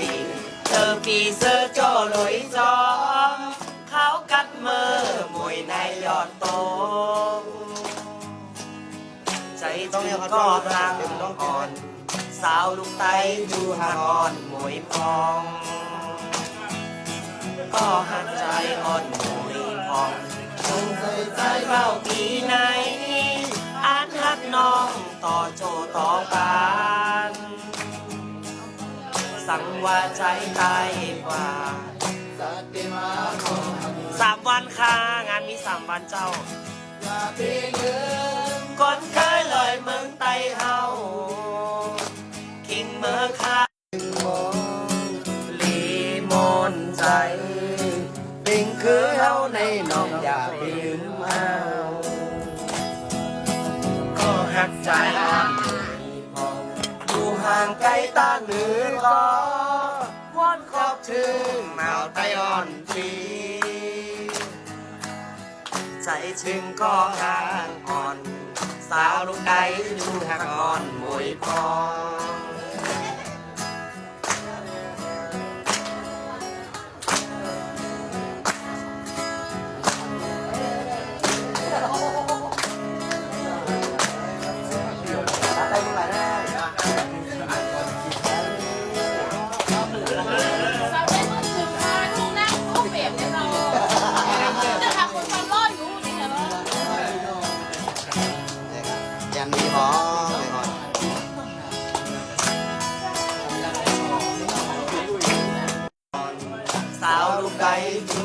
จริงเธอปีเสื้อจอลอยจอมเขากัดมือมวยในยอดโตงใจถึงก็รังอ่อน สาวลูกไตอยู่ห่างอ่อนมวยพอง ก็หักใจอ่อนมวยพองคงเคยใจเฝ้าปีไหนอ่านหักน้องต่อโจต่อปา สังวาใจตายกว่าสามวันค่ะ งานมีสามวันเจ้าคนเคยลอยเมืองไตเฮาคิงเมืองคาลีมนใจปิงคือเฮาในน้องอย่าลืมเอาก็หักใจางไกลตาเหนือก็วอนขอบถึงแมวไตอ่อนทีใจถึงก็ห่างอ่อน สาวลูกไก่ดูห่างอ่อนมวยพอ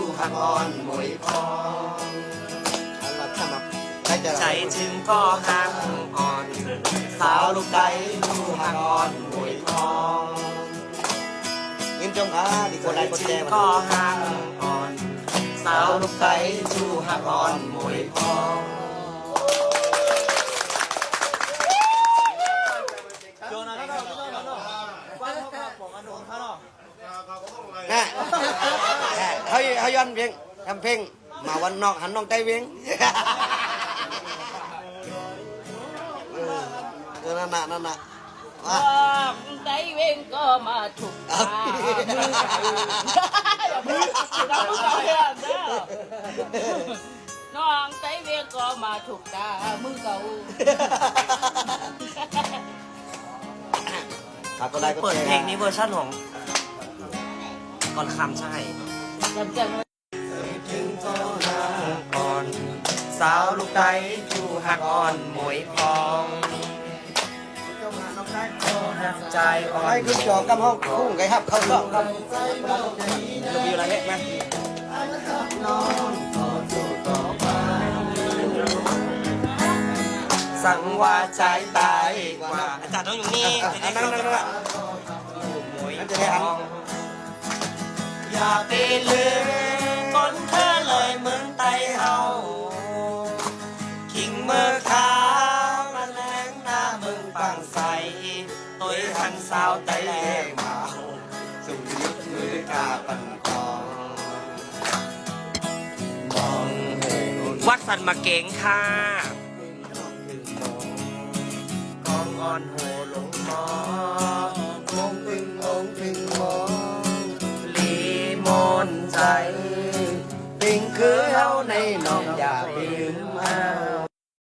ก่ห่างอ่อนมวยพองใจจึงก็หักอ่อน สาวลูกไก่ดูห่างอ่อนมวยพองยิ้มจงอาดีกว่าใจได้กดถึแชงก็หักอ่อน สาวลูกไก่ดูห่างอ่อนมวยพอง น่ะน่ะ เขาเขาย้อนเพลงทำเพลงมาวันนอกหันน้องใจเวียงเออเออนั่นน่ะนั่นน่ะว่า Còn tay bên có mà thục ta Mưa cậu Đâu có cậu hiểu đó Non tay bên có mà thục ta Mưa cậu หากก็ได้ก็เปิดแชร์เพลงนี้เวอร์ชันของก่อนคำใช่ Chầm chầm ถึงก็ห่างอ่อน สาวลูกไก่ดูห่างอ่อนมวยพองหักใจอ่อนให้ขึ้นจอกำห้องคุ้งไก่ฮับ เข้าช่องครับดูวิวอะไรเล็กไหมสั่งว่าใจตายกว่าอาจารย์ต้องอยู่นี่อะอะนั่งนั่งนั่งมวยนั่นจะได้หันอย่า ไปลืมคนเธอเลยเมืองไตเฮาคิงเมื่อขาวมาแรงหน้าเมืองปังใสตัวหันสาวไตแรงเมาสุดยุดมือกาปันกองมองวัดสันมาเก่งค่ะกองอ่อนโหลงมอง ใจ ปิงคือเฮาในน้องอย่าปิง